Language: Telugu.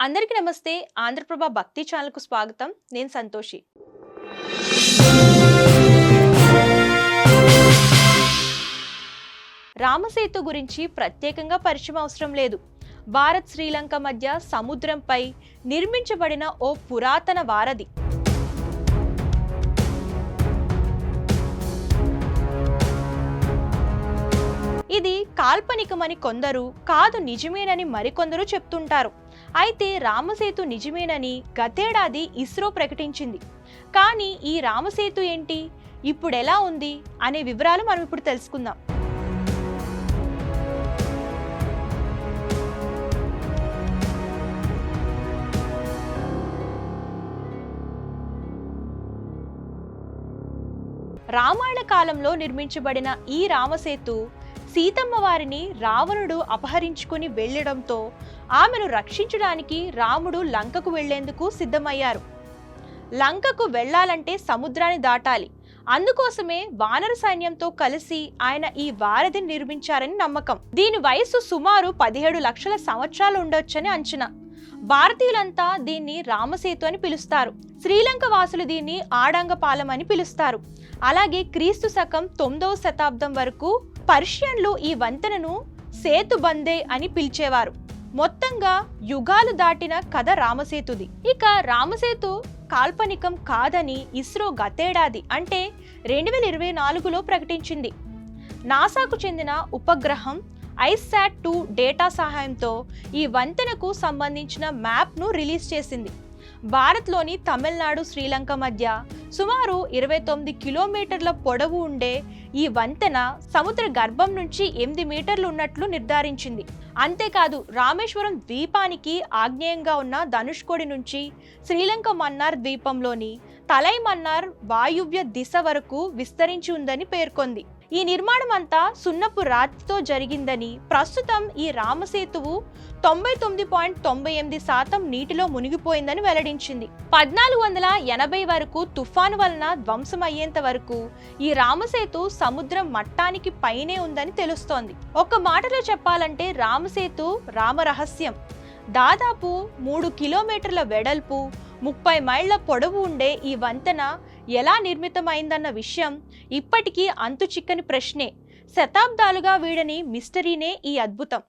అందరికీ నమస్తే. ఆంధ్రప్రభ భక్తి ఛానల్కు స్వాగతం. నేను సంతోషి. రామసేతు గురించి ప్రత్యేకంగా పరిచయం అవసరం లేదు. భారత్ శ్రీలంక మధ్య సముద్రంపై నిర్మించబడిన ఓ పురాతన వారధి. ఇది కాల్పనికమని కొందరు కాదు నిజమేనని మరికొందరు చెప్తుంటారు. అయితే రామసేతు నిజమేనని గతేడాది ఇస్రో ప్రకటించింది. కానీ ఈ రామసేతు ఏంటి? ఇప్పుడెలా ఉంది? అనే వివరాలు మనం ఇప్పుడు తెలుసుకుందాం. రామాయణ కాలంలో నిర్మించబడిన ఈ రామసేతు సీతమ్మ వారిని రావణుడు అపహరించుకుని వెళ్ళడంతో ఆమెను రక్షించడానికి రాముడు లంకకు వెళ్ళేందుకు సిద్ధమయ్యారు. లంకకు వెళ్ళాలంటే సముద్రాన్ని దాటాలి. అందుకోసమే వానర సైన్యంతో కలిసి ఆయన ఈ వారధిని నిర్మించారని నమ్మకం. దీని వయస్సు సుమారు పదిహేడు లక్షల సంవత్సరాలు ఉండొచ్చని అంచనా. భారతీయులంతా దీన్ని రామసేతు అని పిలుస్తారు. శ్రీలంక వాసులు దీన్ని ఆడంగపాలెం అని పిలుస్తారు. అలాగే క్రీస్తు శకం తొమ్మిదవ శతాబ్దం వరకు పర్షియన్లు ఈ వంతెనను సేతు బందే అని పిలిచేవారు. మొత్తంగా యుగాలు దాటిన కథ రామసేతుది. ఇక రామసేతు కాల్పనికం కాదని ఇస్రో గతేడాది అంటే రెండు వేల ఇరవై నాలుగులో ప్రకటించింది. నాసాకు చెందిన ఉపగ్రహం ఐశాట్ టూ డేటా సహాయంతో ఈ వంతెనకు సంబంధించిన మ్యాప్ను రిలీజ్ చేసింది. భారత్లోని తమిళనాడు శ్రీలంక మధ్య సుమారు ఇరవై తొమ్మిది కిలోమీటర్ల పొడవు ఉండే ఈ వంతెన సముద్ర గర్భం నుంచి ఎనిమిది మీటర్లు ఉన్నట్లు నిర్ధారించింది. అంతేకాదు రామేశ్వరం ద్వీపానికి ఆగ్నేయంగా ఉన్న ధనుష్కోడి నుంచి శ్రీలంక మన్నార్ ద్వీపంలోని తలై మన్నార్ వాయువ్య దిశ వరకు విస్తరించి ఉందని పేర్కొంది. ఈ నిర్మాణం అంతా సున్నపు రాతితో జరిగిందని ప్రస్తుతం ఈ రామసేతువు తొంభై తొమ్మిది పాయింట్ తొంభై ఎనిమిది శాతం నీటిలో మునిగిపోయిందని వెల్లడించింది. పద్నాలుగు వందల ఎనభై వరకు తుఫాను వలన ధ్వంసమయ్యేంత వరకు ఈ రామసేతు సముద్రం మట్టానికి పైనే ఉందని తెలుస్తోంది. ఒక మాటలో చెప్పాలంటే రామసేతు రామరహస్యం. దాదాపు మూడు కిలోమీటర్ల వెడల్పు ముప్పై మైళ్ళ పొడవు ఉండే ఈ వంతెన ఎలా నిర్మితమైందన్న విషయం ఇప్పటికీ అంతు చిక్కని ప్రశ్నే. శతాబ్దాలుగా వీడని మిస్టరీనే ఈ అద్భుతం.